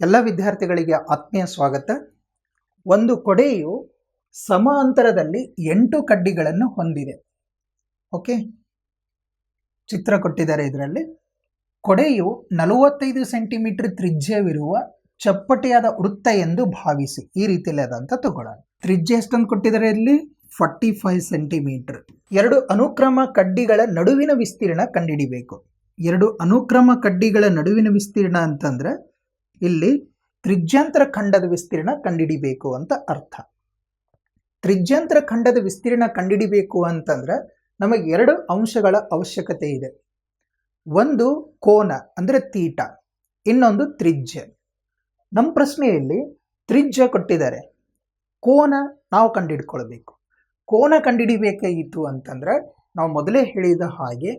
ಎಲ್ಲ ವಿದ್ಯಾರ್ಥಿಗಳಿಗೆ ಆತ್ಮೀಯ ಸ್ವಾಗತ. ಒಂದು ಕೊಡೆಯು ಸಮ ಅಂತರದಲ್ಲಿ ಎಂಟು ಕಡ್ಡಿಗಳನ್ನು ಹೊಂದಿದೆ. ಓಕೆ? ಚಿತ್ರ ಕೊಟ್ಟಿದ್ದಾರೆ ಇದರಲ್ಲಿ. ಕೊಡೆಯು ನಲವತ್ತೈದು ಸೆಂಟಿಮೀಟರ್ ತ್ರಿಜ್ಯವಿರುವ ಚಪ್ಪಟೆಯಾದ ವೃತ್ತ ಎಂದು ಭಾವಿಸಿ. ಈ ರೀತಿಯಲ್ಲಿ ಅದಂತ ತಗೊಳ್ಳೋಣ. ತ್ರಿಜ್ಯ ಎಷ್ಟೊಂದು ಕೊಟ್ಟಿದ್ದಾರೆ ಇಲ್ಲಿ? Forty five centimetre. ಎರಡು ಅನುಕ್ರಮ ಕಡ್ಡಿಗಳ ನಡುವಿನ ವಿಸ್ತೀರ್ಣ ಕಂಡುಹಿಡಿಬೇಕು. ಎರಡು ಅನುಕ್ರಮ ಕಡ್ಡಿಗಳ ನಡುವಿನ ವಿಸ್ತೀರ್ಣ ಅಂತಂದ್ರೆ ಇಲ್ಲಿ ತ್ರಿಜ್ಯಂತರ ಖಂಡದ ವಿಸ್ತೀರ್ಣ ಕಂಡುಹಿಡಿಬೇಕು ಅಂತ ಅರ್ಥ. ತ್ರಿಜ್ಯಂತರ ಖಂಡದ ವಿಸ್ತೀರ್ಣ ಕಂಡುಹಿಡಿಬೇಕು ಅಂತಂದ್ರೆ ನಮಗೆ ಎರಡು ಅಂಶಗಳ ಅವಶ್ಯಕತೆ ಇದೆ. ಒಂದು ಕೋನ, ಅಂದರೆ ತೀಟ, ಇನ್ನೊಂದು ತ್ರಿಜ್ಯ. ನಮ್ಮ ಪ್ರಶ್ನೆಯಲ್ಲಿ ತ್ರಿಜ್ಯ ಕೊಟ್ಟಿದ್ದಾರೆ. ಕೋನ ನಾವು ಕಂಡುಹಿಡ್ಕೊಳ್ಬೇಕು ಕೋನ ಕಂಡುಹಿಡಿಬೇಕಾಗಿತ್ತು ಅಂತಂದ್ರೆ ನಾವು ಮೊದಲೇ ಹೇಳಿದ ಹಾಗೆ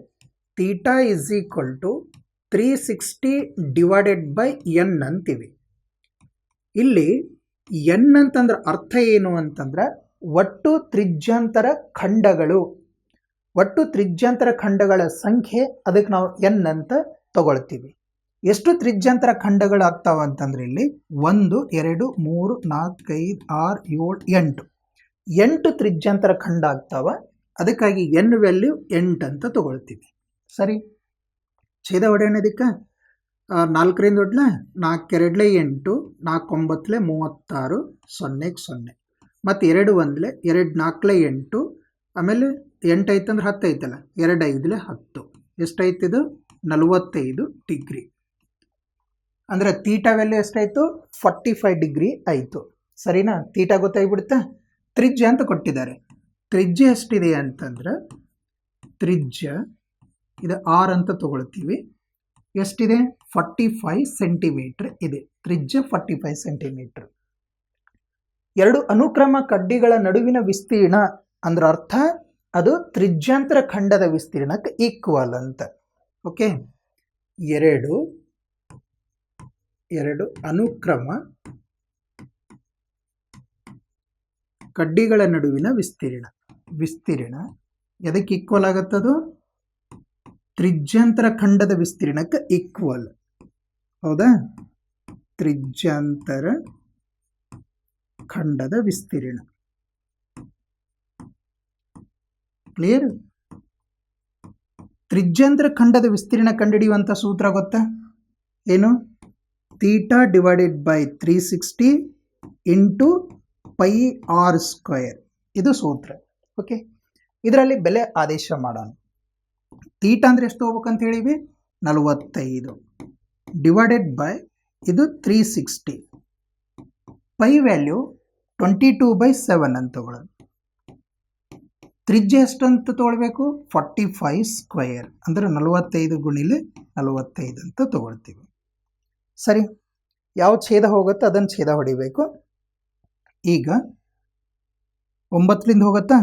theta is equal to three sixty divided by N ಅಂತೀವಿ. ಇಲ್ಲಿ ಎನ್ ಅಂತಂದ್ರೆ ಅರ್ಥ ಏನು ಅಂತಂದ್ರೆ ಒಟ್ಟು ತ್ರಿಜ್ಯಾಂತರ ಖಂಡಗಳು. ಒಟ್ಟು ತ್ರಿಜ್ಯಾಂತರ ಖಂಡಗಳ ಸಂಖ್ಯೆ ಅದಕ್ಕೆ ನಾವು ಎನ್ ಅಂತ ತಗೊಳ್ತೀವಿ. ಎಷ್ಟು ತ್ರಿಜ್ಯಾಂತರ ಖಂಡಗಳು ಆಗ್ತಾವ ಅಂತಂದ್ರೆ ಇಲ್ಲಿ ಒಂದು, ಎರಡು, ಮೂರು ನಾಲ್ಕೈದು ಆರು, ಏಳು, ಎಂಟು. ಎಂಟು ತ್ರಿಜ್ಯಾಂತರ ಖಂಡ ಆಗ್ತಾವ. ಅದಕ್ಕಾಗಿ ಎನ್ ವ್ಯಾಲ್ಯೂ ಎಂಟು ಅಂತ ತಗೊಳ್ತೀವಿ. ಸರಿ? ಛೇದ ಹೊಡೆಯೋಣದಕ್ಕೆ ನಾಲ್ಕರಿಂದ ಹೊಡ್ಲೆ ನಾಲ್ಕೆರಡ್ಲೆ ಎಂಟು, ನಾಲ್ಕೊಂಬತ್ತಲೆ ಮೂವತ್ತಾರು, ಸೊನ್ನೆಗೆ ಸೊನ್ನೆ. ಮತ್ತು ಎರಡು ಒಂದಲೆ, ಎರಡು ನಾಲ್ಕಲೆ ಎಂಟು, ಆಮೇಲೆ ಎಂಟು ಐತಂದ್ರೆ ಹತ್ತು ಐತಲ್ಲ? ಎರಡು ಐದಲೆ ಹತ್ತು. ಎಷ್ಟೈತಿದು? ನಲವತ್ತೈದು ಡಿಗ್ರಿ. ಅಂದರೆ ತೀಟ ವ್ಯಾಲ್ಯೂ ಎಷ್ಟಾಯಿತು? ಫಾರ್ಟಿ ಫೈವ್ ಡಿಗ್ರಿ ಆಯಿತು. ಸರಿನಾ? ತೀಟ ಗೊತ್ತಾಗ್ಬಿಡುತ್ತಾ? ತ್ರಿಜ್ಯ ಅಂತ ಕೊಟ್ಟಿದ್ದಾರೆ. ತ್ರಿಜ್ಯ ಎಷ್ಟಿದೆ ಅಂತಂದ್ರೆ, ತ್ರಿಜ್ಯ ಇದು ಆರ್ ಅಂತ ತಗೊಳ್ತೀವಿ. ಎಷ್ಟಿದೆ? ಫಾರ್ಟಿ ಫೈವ್ ಸೆಂಟಿಮೀಟ್ರ್ ಇದೆ. ತ್ರಿಜ್ಯ ಫಾರ್ಟಿ ಫೈವ್ ಸೆಂಟಿಮೀಟ್ರ್. ಎರಡು ಅನುಕ್ರಮ ಕಡ್ಡಿಗಳ ನಡುವಿನ ವಿಸ್ತೀರ್ಣ ಅಂದ್ರೆ ಅರ್ಥ ಅದು ತ್ರಿಜ್ಯಾಂತರ ಖಂಡದ ವಿಸ್ತೀರ್ಣಕ್ಕೆ ಈಕ್ವಲ್ ಅಂತ. ಓಕೆ ಎರಡು ಎರಡು ಅನುಕ್ರಮ ಕಡ್ಡಿಗಳ ನಡುವಿನ ವಿಸ್ತೀರ್ಣ. ವಿಸ್ತೀರ್ಣ ಎದಕ್ಕೆ ಈಕ್ವಲ್ ಆಗತ್ತದು? ತ್ರಿಜ್ಯಾಂತರ ಖಂಡದ ವಿಸ್ತೀರ್ಣಕ್ಕೆ ಈಕ್ವಲ್ ಹೌದಾ? ತ್ರಿಜ್ಯಾಂತರ ಖಂಡದ ವಿಸ್ತೀರ್ಣ. ಕ್ಲಿಯರ್ ತ್ರಿಜ್ಯಾಂತರ ಖಂಡದ ವಿಸ್ತೀರ್ಣ ಕಂಡುಹಿಡಿಯುವಂಥ ಸೂತ್ರ ಗೊತ್ತಾ? ಏನು? Theta divided by three sixty into pi r square. ಇದು ಸೂತ್ರ. ಓಕೆ ಇದರಲ್ಲಿ ಬೆಲೆ ಆದೇಶ ಮಾಡೋಣ. ತೀಟ ಅಂದರೆ ಎಷ್ಟು ಹೋಗ್ಬೇಕಂತ ಹೇಳಿವಿ? ನಲವತ್ತೈದು. ಡಿವೈಡೆಡ್ ಬೈ ಇದು three sixty. Pi value twenty two by seven ಅಂತ ತೊಗೊಳ್ಳೋದು. ತ್ರಿಜ್ಯ ಎಷ್ಟು ಅಂತ ತೊಗೊಳ್ಬೇಕು? ಫಾರ್ಟಿ ಫೈವ್ ಸ್ಕ್ವಯರ್ ಅಂದರೆ ನಲವತ್ತೈದು ಗುಣಿಲಿ ನಲವತ್ತೈದು ಅಂತ ತೊಗೊಳ್ತೀವಿ. ಸರಿ, ಯಾವ ಛೇದ ಹೋಗುತ್ತೋ? ಅದನ್ನು ಛೇದ ಹೊಡಿಬೇಕು. ಈಗ ಒಂಬತ್ತರಿಂದ ಹೋಗುತ್ತಾ?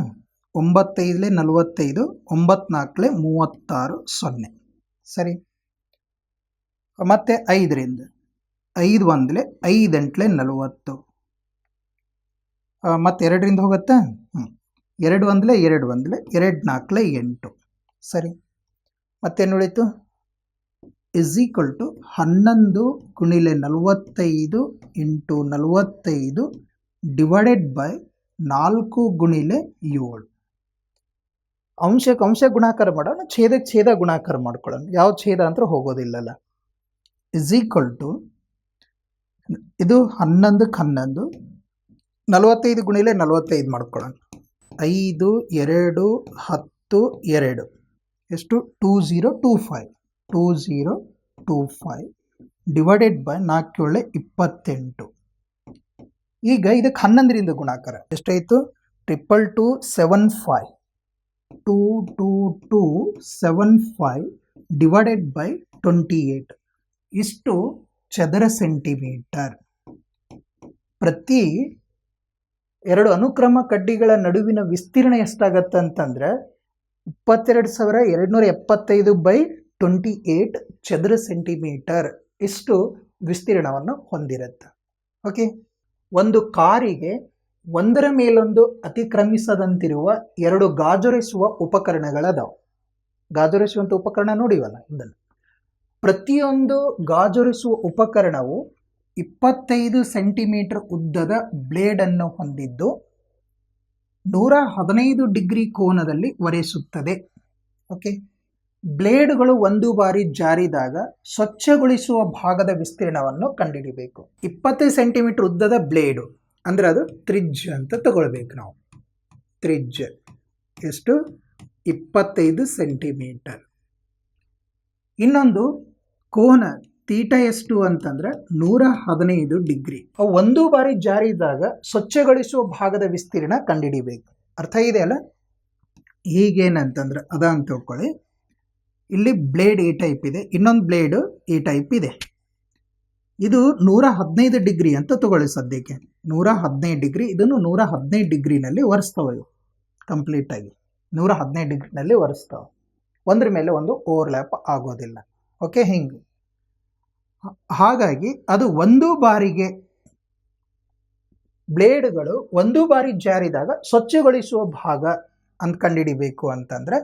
ಒಂಬತ್ತೈದಲೆ ನಲವತ್ತೈದು, ಒಂಬತ್ನಾಲ್ಕಲೆ ಮೂವತ್ತಾರು, ಸೊನ್ನೆ. ಸರಿ? ಮತ್ತು ಐದರಿಂದ. ಐದು ಒಂದಲೆ ಐದೆಂಟ್ಲೆ ನಲವತ್ತು. ಮತ್ತು ಎರಡರಿಂದ ಹೋಗುತ್ತಾ? ಹ್ಞೂ ಎರಡು ಒಂದಲೆ ಎರಡು ಒಂದಲೆ ಎರಡು ನಾಲ್ಕಲೆ ಎಂಟು. ಸರಿ? ಮತ್ತೇನು ಉಳಿತು ಇಸ್ ಈಕ್ವಲ್ ಟು ಹನ್ನೊಂದು ಗುಣಿಲೆ ನಲವತ್ತೈದು ಇಂಟು ನಲವತ್ತೈದು ಡಿವೈಡೆಡ್ ಬೈ ನಾಲ್ಕು ಗುಣಿಲೆ ಏಳು. ಅಂಶಕ್ಕೆ ಅಂಶ ಗುಣಾಕಾರ ಮಾಡೋಣ ಛೇದಕ್ಕೆ ಛೇದ ಗುಣಾಕಾರ ಮಾಡ್ಕೊಳ್ಳೋಣ. ಯಾವ ಛೇದ ಅಂತ ಹೋಗೋದಿಲ್ಲಲ್ಲ. ಇಸ್ ಈಕ್ವಲ್ ಟು ಇದು ಹನ್ನೊಂದಕ್ಕೆ ಹನ್ನೊಂದು, ನಲವತ್ತೈದು ಗುಣಿಲೆ ನಲವತ್ತೈದು ಮಾಡ್ಕೊಳ್ಳೋಣ. ಐದು, ಎರಡು, ಹತ್ತು, ಎರಡು. ಎಷ್ಟು? Two zero two five two zero two five divided by ನಾಲ್ಕೇಳೆ ಇಪ್ಪತ್ತೆಂಟು. ಈಗ ಇದಕ್ಕೆ ಹನ್ನೊಂದರಿಂದ ಗುಣಾಕಾರ. ಎಷ್ಟಾಯಿತು? Triple two seven five two two two seven five divided by twenty eight ಇಷ್ಟು ಚದರ ಸೆಂಟಿಮೀಟರ್ ಪ್ರತಿ ಎರಡು ಅನುಕ್ರಮ ಕಡ್ಡಿಗಳ ನಡುವಿನ ವಿಸ್ತೀರ್ಣ ಎಷ್ಟಾಗತ್ತೆ ಅಂತಂದ್ರೆ ಇಪ್ಪತ್ತೆರಡು ಸಾವಿರ ಎರಡುನೂರ ಎಪ್ಪತ್ತೈದು ಬೈ ಟ್ವೆಂಟಿ ಏಯ್ಟ್ ಚದರ ಸೆಂಟಿಮೀಟರ್ ಇಷ್ಟು ವಿಸ್ತೀರ್ಣವನ್ನು ಹೊಂದಿರುತ್ತೆ. ಓಕೆ ಒಂದು ಕಾರಿಗೆ ಒಂದರ ಮೇಲೊಂದು ಅತಿಕ್ರಮಿಸದಂತಿರುವ ಎರಡು ಗಾಜೊರೆಸುವ ಉಪಕರಣಗಳದಾವು. ಗಾಜೊರೆಸುವಂಥ ಉಪಕರಣ ನೋಡಿವಲ್ಲ ಇದನ್ನು ಪ್ರತಿಯೊಂದು ಗಾಜೊರೆಸುವ ಉಪಕರಣವು ಇಪ್ಪತ್ತೈದು ಸೆಂಟಿಮೀಟರ್ ಉದ್ದದ ಬ್ಲೇಡನ್ನು ಹೊಂದಿದ್ದು ನೂರ ಹದಿನೈದು ಡಿಗ್ರಿ ಕೋನದಲ್ಲಿ ಒರೆಸುತ್ತದೆ. ಓಕೆ? ಬ್ಲೇಡ್ಗಳು ಒಂದು ಬಾರಿ ಜಾರಿದಾಗ ಸ್ವಚ್ಛಗೊಳಿಸುವ ಭಾಗದ ವಿಸ್ತೀರ್ಣವನ್ನು ಕಂಡುಹಿಡಿಬೇಕು. ಇಪ್ಪತ್ತೈದು ಸೆಂಟಿಮೀಟರ್ ಉದ್ದದ ಬ್ಲೇಡು. ಅಂದರೆ ಅದು ತ್ರಿಜ್ಯ ಅಂತ ತಗೊಳ್ಬೇಕು ನಾವು. ತ್ರಿಜ್ಯ ಎಷ್ಟು? ಇಪ್ಪತ್ತೈದು ಸೆಂಟಿಮೀಟರ್. ಇನ್ನೊಂದು ಕೋನ ತೀಟ ಎಷ್ಟು ಅಂತಂದ್ರೆ ನೂರ ಹದಿನೈದು ಡಿಗ್ರಿ. ಒಂದು ಬಾರಿ ಜಾರಿದಾಗ ಸ್ವಚ್ಛಗೊಳಿಸುವ ಭಾಗದ ವಿಸ್ತೀರ್ಣ ಕಂಡುಹಿಡಿಬೇಕು. ಅರ್ಥ ಇದೆ ಅಲ್ಲ? ಹೀಗೇನಂತಂದ್ರೆ ಅದ ಅಂತ ತಿಳ್ಕೊಳ್ಳಿ. ಇಲ್ಲಿ ಬ್ಲೇಡ್ ಈ ಟೈಪ್ ಇದೆ, ಇನ್ನೊಂದು ಬ್ಲೇಡು ಈ ಟೈಪ್ ಇದೆ. ಇದು ನೂರ ಹದಿನೈದು ಡಿಗ್ರಿ ಅಂತ ತಗೊಳ್ಳಿ ಸದ್ಯಕ್ಕೆ. ನೂರ ಹದಿನೈದು ಡಿಗ್ರಿ, ಇದನ್ನು ನೂರ ಹದಿನೈದು ಡಿಗ್ರಿನಲ್ಲಿ ಒರೆಸ್ತವೆ ಇವು ಕಂಪ್ಲೀಟಾಗಿ ನೂರ ಹದಿನೈದು ಡಿಗ್ರಿನಲ್ಲಿ ಒರೆಸ್ತಾವೆ. ಒಂದ್ರ ಮೇಲೆ ಒಂದು ಓವರ್ಲ್ಯಾಪ್ ಆಗೋದಿಲ್ಲ. ಓಕೆ ಹಿಂಗೆ. ಹಾಗಾಗಿ ಅದು ಒಂದು ಬಾರಿಗೆ ಬ್ಲೇಡ್ಗಳು ಒಂದು ಬಾರಿ ಜಾರಿದಾಗ ಸ್ವಚ್ಛಗೊಳಿಸುವ ಭಾಗ ಅಂತ ಕಂಡುಹಿಡಿಬೇಕು ಅಂತಂದ್ರೆ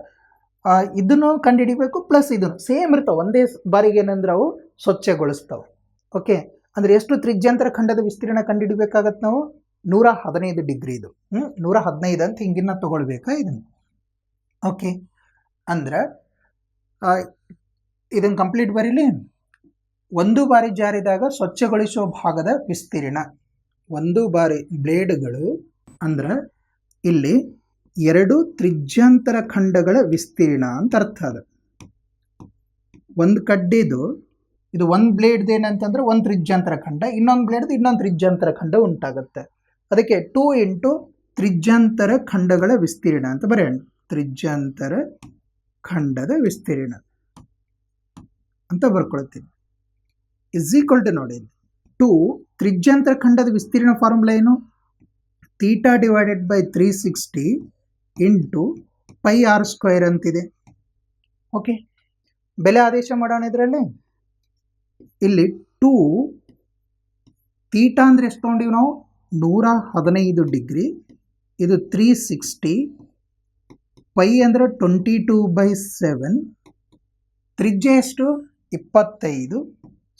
ಇದನ್ನು ಕಂಡುಹಿಡಿಬೇಕು ಪ್ಲಸ್ ಇದನ್ನು ಸೇಮ್ ಇರ್ತಾವೆ. ಒಂದೇ ಬಾರಿಗೆ ಏನಂದ್ರೆ ಅವು ಸ್ವಚ್ಛಗೊಳಿಸ್ತಾವೆ. ಓಕೆ ಅಂದರೆ ಎಷ್ಟು ತ್ರಿಜ್ಯಾಂತರ ಖಂಡದ ವಿಸ್ತೀರ್ಣ ಕಂಡುಹಿಡಬೇಕಾಗತ್ತೆ ನಾವು? ನೂರ ಹದಿನೈದು ಡಿಗ್ರಿ ಇದು ಹ್ಞೂ ನೂರ ಹದಿನೈದು ಅಂತ ಹಿಂಗಿನ ತೊಗೊಳ್ಬೇಕಾ ಇದನ್ನು? ಓಕೆ ಅಂದ್ರೆ ಇದನ್ನು ಕಂಪ್ಲೀಟ್ ಬರೀಲಿ? ಒಂದು ಬಾರಿ ಜಾರಿದಾಗ ಸ್ವಚ್ಛಗೊಳಿಸುವ ಭಾಗದ ವಿಸ್ತೀರ್ಣ. ಒಂದು ಬಾರಿ ಬ್ಲೇಡ್ಗಳು, ಅಂದ್ರೆ ಇಲ್ಲಿ ಎರಡು ತ್ರಿಜ್ಯಾಂತರ ಖಂಡಗಳ ವಿಸ್ತೀರ್ಣ ಅಂತ ಅರ್ಥ ಅದು. ಒಂದು ಕಡ್ಡಿದು ಇದು ಒಂದು ಬ್ಲೇಡ್ದು ಏನಂತಂದ್ರೆ ಒಂದು ತ್ರಿಜ್ಯಾಂತರ ಖಂಡ, ಇನ್ನೊಂದು ಬ್ಲೇಡ್ದು ಇನ್ನೊಂದು ತ್ರಿಜ್ಯಾಂತರ ಖಂಡ ಉಂಟಾಗುತ್ತೆ. ಅದಕ್ಕೆ ಟೂ ಇಂಟು ತ್ರಿಜ್ಯಾಂತರ ಖಂಡಗಳ ವಿಸ್ತೀರ್ಣ ಅಂತ ಬರೆಯೋಣ. ತ್ರಿಜ್ಯಾಂತರ ಖಂಡದ ವಿಸ್ತೀರ್ಣ ಅಂತ ಬರ್ಕೊಳ್ತೀನಿ. ಇಸ್ ಈಕ್ವಲ್ ಟು ನೋಡಿ ಟು ತ್ರಿಜ್ಯಾಂತರ ಖಂಡದ ವಿಸ್ತೀರ್ಣ ಫಾರ್ಮುಲಾ ಏನು? Theta divided by three sixty into pi r square ಅಂತಿದೆ. ಓಕೆ ಬೆಲೆ ಆದೇಶ ಮಾಡೋಣ ಇದರಲ್ಲಿ? ಇಲ್ಲಿ ಟೂ ತೀಟ ಅಂದರೆ ಎಷ್ಟು ತೊಗೊಂಡಿವಿ ನಾವು? ನೂರ ಹದಿನೈದು ಡಿಗ್ರಿ. ಇದು ತ್ರೀ ಸಿಕ್ಸ್ಟಿ ಪೈ ಅಂದರೆ ಟ್ವೆಂಟಿ ಟೂ ಬೈ ಸೆವೆನ್ ತ್ರಿಜ್ಯ ಎಷ್ಟು? ಇಪ್ಪತ್ತೈದು.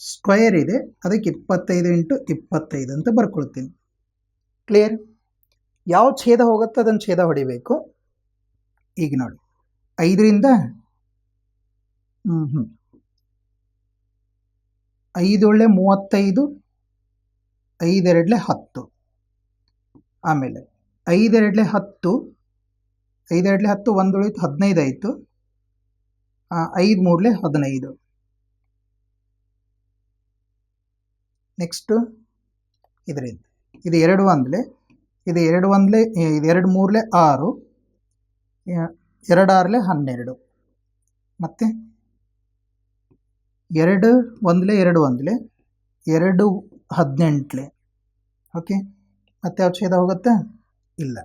ಸ್ಕ್ವೇರ್ ಇದೆ. ಅದಕ್ಕೆ ಇಪ್ಪತ್ತೈದು ಇಂಟು ಇಪ್ಪತ್ತೈದು ಅಂತ ಬರ್ಕೊಳ್ತೀನಿ. ಕ್ಲಿಯರ್ ಯಾವ ಛೇದ ಹೋಗುತ್ತೆ ಅದನ್ನು ಛೇದ ಹೊಡಿಬೇಕು. ಈಗ ನೋಡಿ. ಐದರಿಂದ ಹ್ಞೂ ಹ್ಞೂ ಐದೊಳ್ಳೆ ಮೂವತ್ತೈದು ಐದೆರಡ್ಲೆ ಹತ್ತು. ಆಮೇಲೆ ಐದೆರಡಲೆ ಹತ್ತು ಐದೆರಡಲೆ ಹತ್ತು ಒಂದು ಉಳಿತು ಹದಿನೈದು ಆಯಿತು. ಐದು ಮೂರಲೆ ಹದಿನೈದು. ನೆಕ್ಸ್ಟು ಇದರಿಂದ. ಇದು ಎರಡು ಒಂದಲೆ, ಇದು ಎರಡು ಒಂದಲೆ ಇದು ಎರಡು ಮೂರಲೆ ಆರು ಎರಡು ಆರಲೆ ಹನ್ನೆರಡು. ಮತ್ತು ಎರಡು ಒಂದಲೆ ಎರಡು ಒಂದ್ಲೆ, ಎರಡು ಹದಿನೆಂಟ್ಲೆ. ಓಕೆ ಮತ್ತೆ ಯಾವ ಛೇದ ಹೋಗುತ್ತೆ? ಇಲ್ಲ.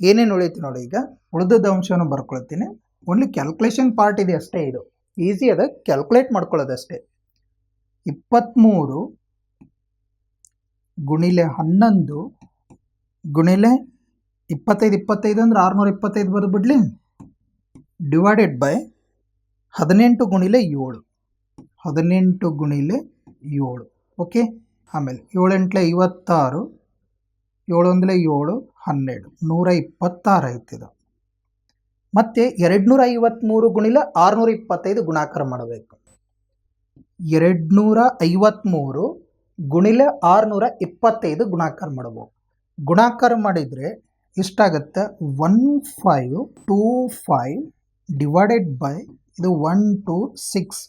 ಏನೇನು ಉಳಿಯುತ್ತೆ ನೋಡಿ ಈಗ ಉಳಿದದ ಅಂಶವನ್ನು ಬರ್ಕೊಳ್ತೀನಿ. ಓನ್ಲಿ ಕ್ಯಾಲ್ಕುಲೇಷನ್ ಪಾರ್ಟ್ ಇದೆ ಅಷ್ಟೇ ಇದು. ಈಸಿ ಅದ ಕ್ಯಾಲ್ಕುಲೇಟ್ ಮಾಡ್ಕೊಳ್ಳೋದಷ್ಟೇ ಇಪ್ಪತ್ತ್ಮೂರು ಗುಣಿಲೆ ಹನ್ನೊಂದು ಗುಣಿಲೆ ಇಪ್ಪತ್ತೈದು ಇಪ್ಪತ್ತೈದು ಅಂದ್ರೆ ಆರುನೂರ ಇಪ್ಪತ್ತೈದು ಬರೆದ್ಬಿಡ್ಲಿ ಡಿವೈಡೆಡ್ ಬೈ ಹದಿನೆಂಟು ಗುಣಿಲೆ ಏಳು. ಹದಿನೆಂಟು ಗುಣಿಲೆ ಏಳು. ಓಕೆ ಆಮೇಲೆ ಏಳೆಂಟ್ಲೆ ಐವತ್ತಾರು ಏಳು ಒಂದಲೆ ಏಳು, ಹನ್ನೆರಡು. ನೂರ ಇಪ್ಪತ್ತಾರು ಆಯ್ತಿದು ಮತ್ತು ಎರಡುನೂರ ಐವತ್ತ್ಮೂರು ಗುಣಿಲ ಆರುನೂರ ಇಪ್ಪತ್ತೈದು ಗುಣಾಕಾರ ಮಾಡಬೇಕು. ಎರಡುನೂರ ಐವತ್ತ್ಮೂರು ಗುಣಿಲೆ ಆರುನೂರ ಇಪ್ಪತ್ತೈದು ಗುಣಾಕಾರ ಮಾಡಬೇಕು. ಗುಣಾಕಾರ ಮಾಡಿದರೆ ಎಷ್ಟಾಗತ್ತೆ? One five two five divided by ಇದು ಒನ್ ಟು ಸಿಕ್ಸ್.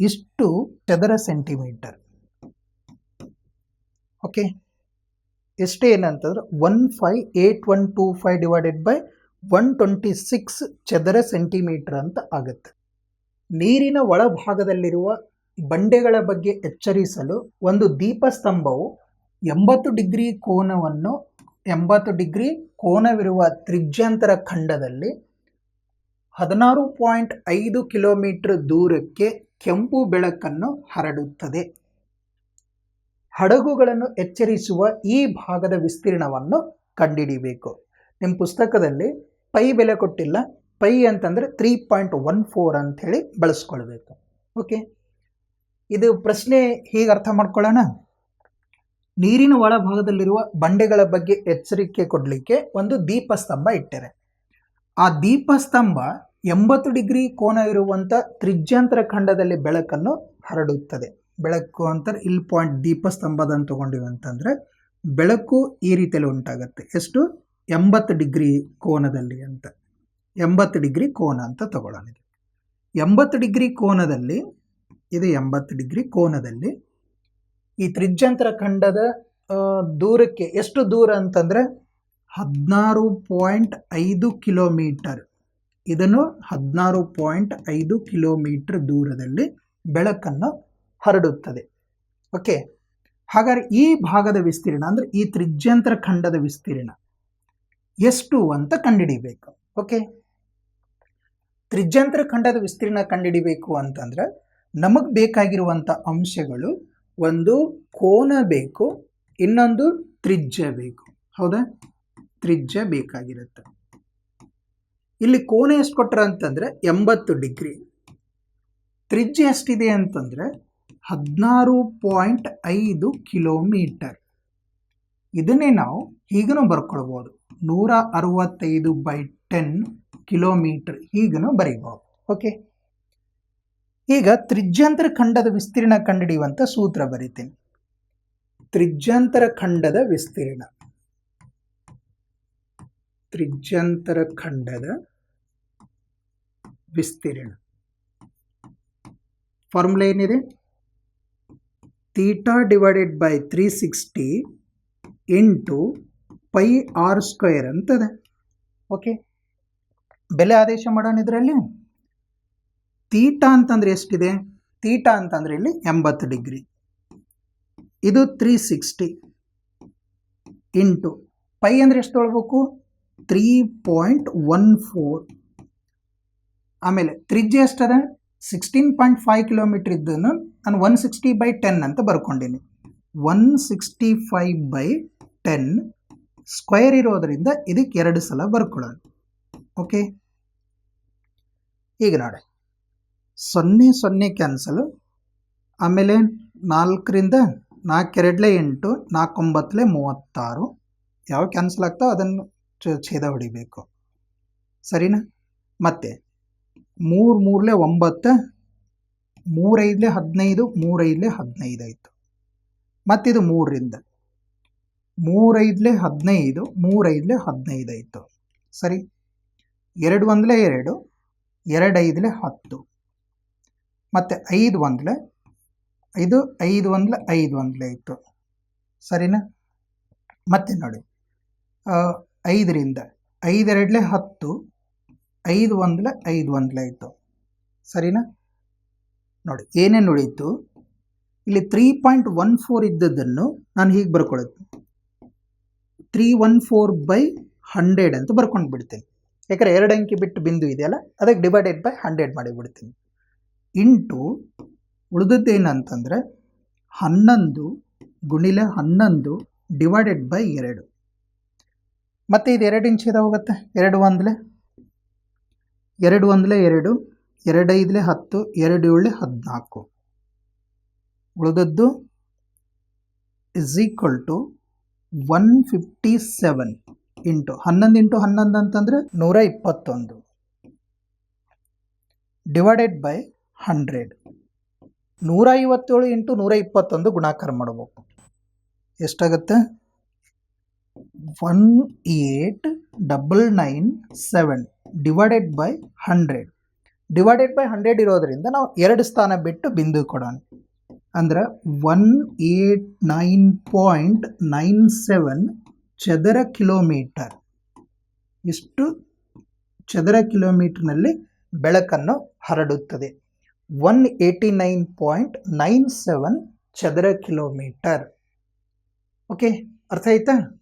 ಇಷ್ಟು ಚದರ ಸೆಂಟಿಮೀಟರ್. ಓಕೆ ಎಷ್ಟು ಏನಂತಂದ್ರೆ one five eight one two five divided by one twenty six ಚದರ ಸೆಂಟಿಮೀಟರ್ ಅಂತ ಆಗುತ್ತೆ. ನೀರಿನ ಒಳಭಾಗದಲ್ಲಿರುವ ಬಂಡೆಗಳ ಬಗ್ಗೆ ಎಚ್ಚರಿಸಲು ಒಂದು ದೀಪಸ್ತಂಭವು ಎಂಬತ್ತು ಡಿಗ್ರಿ ಕೋನವನ್ನು ಎಂಬತ್ತು ಡಿಗ್ರಿ ಕೋನವಿರುವ ತ್ರಿಜ್ಯಾಂತರ ಖಂಡದಲ್ಲಿ ಹದಿನಾರು ಪಾಯಿಂಟ್ ಐದು ಕಿಲೋಮೀಟರ್ ದೂರಕ್ಕೆ ಕೆಂಪು ಬೆಳಕನ್ನು ಹರಡುತ್ತದೆ. ಹಡಗುಗಳನ್ನು ಎಚ್ಚರಿಸುವ ಈ ಭಾಗದ ವಿಸ್ತೀರ್ಣವನ್ನು ಕಂಡುಹಿಡಿಬೇಕು ನಿಮ್ಮ ಪುಸ್ತಕದಲ್ಲಿ ಪೈ ಬೆಲೆ ಕೊಟ್ಟಿಲ್ಲ. ಪೈ ಅಂತಂದರೆ ತ್ರೀ ಪಾಯಿಂಟ್ ಒನ್ ಫೋರ್ ಅಂಥೇಳಿ ಬಳಸ್ಕೊಳ್ಬೇಕು. ಓಕೆ? ಇದು ಪ್ರಶ್ನೆ ಹೀಗೆ ಅರ್ಥ ಮಾಡ್ಕೊಳ್ಳೋಣ. ನೀರಿನ ಒಳಭಾಗದಲ್ಲಿರುವ ಬಂಡೆಗಳ ಬಗ್ಗೆ ಎಚ್ಚರಿಕೆ ಕೊಡಲಿಕ್ಕೆ ಒಂದು ದೀಪಸ್ತಂಭ ಇಟ್ಟರೆ. ಆ ದೀಪಸ್ತಂಭ ಎಂಬತ್ತು ಡಿಗ್ರಿ ಕೋನ ಇರುವಂಥ ತ್ರಿಜ್ಯಾಂತರ ಖಂಡದಲ್ಲಿ ಬೆಳಕನ್ನು ಹರಡುತ್ತದೆ. ಬೆಳಕು ಅಂತ ಇಲ್ಲಿ ಪಾಯಿಂಟ್ ದೀಪಸ್ತಂಭದನ್ನು ತಗೊಂಡಿವಿ ಅಂತಂದರೆ ಬೆಳಕು ಈ ರೀತಿಯಲ್ಲಿ ಉಂಟಾಗುತ್ತೆ. ಎಷ್ಟು? ಎಂಬತ್ತು ಡಿಗ್ರಿ ಕೋನದಲ್ಲಿ ಅಂತ. ಎಂಬತ್ತು ಡಿಗ್ರಿ ಕೋನ ಅಂತ ತಗೊಳ್ಳೋಣ. ಎಂಬತ್ತು ಡಿಗ್ರಿ ಕೋನದಲ್ಲಿ, ಇದು ಎಂಬತ್ತು ಡಿಗ್ರಿ ಕೋನದಲ್ಲಿ ಈ ತ್ರಿಜ್ಯಂತರ ಖಂಡದ ದೂರಕ್ಕೆ ಎಷ್ಟು ದೂರ ಅಂತಂದರೆ ಹದಿನಾರು ಪಾಯಿಂಟ್ ಐದು ಕಿಲೋಮೀಟರ್ ಇದನ್ನು ಹದಿನಾರು ಪಾಯಿಂಟ್ ಐದು ಕಿಲೋಮೀಟರ್ ದೂರದಲ್ಲಿ ಬೆಳಕನ್ನು ಹರಡುತ್ತದೆ. ಓಕೆ? ಹಾಗಾದರೆ ಈ ಭಾಗದ ವಿಸ್ತೀರ್ಣ ಅಂದರೆ ಈ ತ್ರಿಜ್ಯಂತರ ಖಂಡದ ವಿಸ್ತೀರ್ಣ ಎಷ್ಟು ಅಂತ ಕಂಡುಹಿಡಿಬೇಕು. ಓಕೆ? ತ್ರಿಜ್ಯಂತರ ಖಂಡದ ವಿಸ್ತೀರ್ಣ ಕಂಡುಹಿಡಿಬೇಕು ಅಂತಂದ್ರೆ ನಮಗೆ ಬೇಕಾಗಿರುವಂಥ ಅಂಶಗಳು ಒಂದು ಕೋನ ಬೇಕು, ಇನ್ನೊಂದು ತ್ರಿಜ್ಯ ಬೇಕು. ಹೌದಾ? ತ್ರಿಜ್ಯ ಬೇಕಾಗಿರುತ್ತೆ. ಇಲ್ಲಿ ಕೋಣೆ ಎಷ್ಟು ಕೊಟ್ರ ಅಂತಂದರೆ ಎಂಬತ್ತು ಡಿಗ್ರಿ. ತ್ರಿಜ್ಯ ಎಷ್ಟಿದೆ ಅಂತಂದರೆ ಹದಿನಾರು ಪಾಯಿಂಟ್ ಐದು ಕಿಲೋಮೀಟರ್. ಇದನ್ನೇ ನಾವು ಹೀಗೂ ಬರ್ಕೊಳ್ಬೋದು. ನೂರ ಅರವತ್ತೈದು ಬೈ ಟೆನ್ ಕಿಲೋಮೀಟರ್ ಹೀಗೂ ಬರೀಬೋದು. ಓಕೆ? ಈಗ ತ್ರಿಜ್ಯಾಂತರ ಖಂಡದ ವಿಸ್ತೀರ್ಣ ಕಂಡುಹಿಡಿಯುವಂಥ ಸೂತ್ರ ಬರಿತೀನಿ. ತ್ರಿಜ್ಯಾಂತರ ಖಂಡದ ವಿಸ್ತೀರ್ಣ. ತ್ರಿಜ್ಯಾಂತರ ಖಂಡದ ವಿಸ್ತೀರ್ಣ. ಫಾರ್ಮುಲಾ ಏನಿದೆ? Theta divided by three sixty into pi r square ಅಂತದೆ. Okay ಬೆಲೆ ಆದೇಶ ಮಾಡೋಣ ಇದರಲ್ಲಿ. ತೀಟಾ ಅಂತಂದ್ರೆ ಎಷ್ಟಿದೆ? ತೀಟಾ ಅಂತಂದ್ರೆ ಇಲ್ಲಿ ಎಂಬತ್ತು ಡಿಗ್ರಿ. ಇದು ತ್ರೀ ಸಿಕ್ಸ್ಟಿ ಇಂಟು ಪೈ ಅಂದರೆ ಎಷ್ಟು ತೊಳ್ಬೇಕು ತ್ರೀ ಪಾಯಿಂಟ್ ಒನ್ ಫೋರ್ ಆಮೇಲೆ ತ್ರಿಜ್ಯ ಎಷ್ಟದ? ಸಿಕ್ಸ್ಟೀನ್ ಪಾಯಿಂಟ್ ಫೈವ್ ಕಿಲೋಮೀಟ್ರ್ ಇದ್ದನ್ನು ನಾನು ಒನ್ ಸಿಕ್ಸ್ಟಿ ಬೈ ಟೆನ್ ಅಂತ ಬರ್ಕೊಂಡಿನಿ. One sixty five by ten square ಇರೋದರಿಂದ ಇದಕ್ಕೆ ಎರಡು ಸಲ ಬರ್ಕೊಳ್ಳೋಣ. ಓಕೆ ಈಗ ನೋಡಿ. ಸೊನ್ನೆ ಸೊನ್ನೆ ಕ್ಯಾನ್ಸಲು ಆಮೇಲೆ ನಾಲ್ಕರಿಂದ ನಾಲ್ಕೆರಡಲೆ ಎಂಟು, ನಾಲ್ಕೊಂಬತ್ತಲೆ ಮೂವತ್ತಾರು. ಯಾವ ಕ್ಯಾನ್ಸಲ್ ಆಗ್ತಾವೋ ಅದನ್ನು ಛೇದ ಹೊಡಿಬೇಕು. ಸರಿನಾ? ಮತ್ತೆ ಮೂರು ಮೂರಲೆ ಒಂಬತ್ತು, ಮೂರೈದಲೆ ಹದಿನೈದು ಮೂರೈದಲೆ ಹದಿನೈದು ಆಯಿತು. ಮತ್ತಿದು ಮೂರರಿಂದ ಮೂರೈದಲೆ ಹದಿನೈದು ಮೂರೈದಲೆ ಹದಿನೈದು ಆಯಿತು. ಸರಿ. ಎರಡು ಒಂದಲೆ ಎರಡು ಎರಡು ಐದಲೆ ಹತ್ತು. ಮತ್ತು ಐದು ಒಂದಲೆ ಇದು ಐದು ಒಂದಲೆ ಐದು ಒಂದಲೆ ಆಯಿತು. ಸರಿನಾ? ಮತ್ತೆ ನೋಡಿ. ಐದರಿಂದ, ಐದೆರಡಲೆ ಹತ್ತು ಐದು ಒಂದಲೆ ಐದು ಒಂದಲೆ ಇತ್ತು. ಸರಿನಾ? ನೋಡಿ, ಏನೇನು ಉಳೀತು ಇಲ್ಲಿ ತ್ರೀ ಪಾಯಿಂಟ್ ಒನ್ ಫೋರ್ ಇದ್ದದ್ದನ್ನು ನಾನು ಹೀಗೆ ಬರ್ಕೊಳ್ಳುತ್ತೆ. Three one four by hundred ಅಂತ ಬರ್ಕೊಂಡು ಬಿಡ್ತೀನಿ. ಯಾಕಂದ್ರೆ ಎರಡು ಅಂಕಿ ಬಿಟ್ಟು ಬಿಂದು ಇದೆಯಲ್ಲ, ಅದಕ್ಕೆ ಡಿವೈಡೆಡ್ ಬೈ ಹಂಡ್ರೆಡ್ ಮಾಡಿಬಿಡ್ತೀನಿ ಇಂಟು ಉಳಿದದ್ದೇನಂತಂದರೆ ಹನ್ನೊಂದು ಗುಣಿಲೆ ಹನ್ನೊಂದು ಡಿವೈಡೆಡ್ ಬೈ ಎರಡು. ಮತ್ತು ಇದು ಎರಡು ಇಂಚ್ ಹೋಗುತ್ತೆ ಎರಡು ಒಂದಲೆ? ಎರಡು ಒಂದಲೆ ಎರಡು ಎರಡೈದಲೆ ಹತ್ತು, ಎರಡು ಏಳಲೆ ಹದಿನಾಲ್ಕು. ಉಳಿದದ್ದು is equal to one fifty seven into ಹನ್ನೊಂದು ಇಂಟು ಹನ್ನೊಂದು ಅಂತಂದರೆ ನೂರ ಇಪ್ಪತ್ತೊಂದು. ಡಿವೈಡೆಡ್ ಬೈ ಹಂಡ್ರೆಡ್ ನೂರ ಐವತ್ತೇಳು ಇಂಟು ನೂರ ಇಪ್ಪತ್ತೊಂದು ಗುಣಾಕಾರ ಮಾಡಬೇಕು. ಎಷ್ಟಾಗುತ್ತೆ? One eight double nine seven divided by hundred divided by hundred ಇರೋದರಿಂದ ನಾವು ಎರಡು ಸ್ಥಾನ ಬಿಟ್ಟು ಬಿಂದು ಕೊಡೋಣ. ಅಂದ್ರೆ one eight nine point nine seven ಚದರ ಕಿಲೋಮೀಟರ್. ಇಷ್ಟು ಚದರ ಕಿಲೋಮೀಟರ್ನಲ್ಲಿ ಬೆಳಕನ್ನು ಹರಡುತ್ತದೆ. One eighty nine point nine seven ಚದರ ಕಿಲೋಮೀಟರ್. ಓಕೆ ಅರ್ಥ ಆಯ್ತಾ?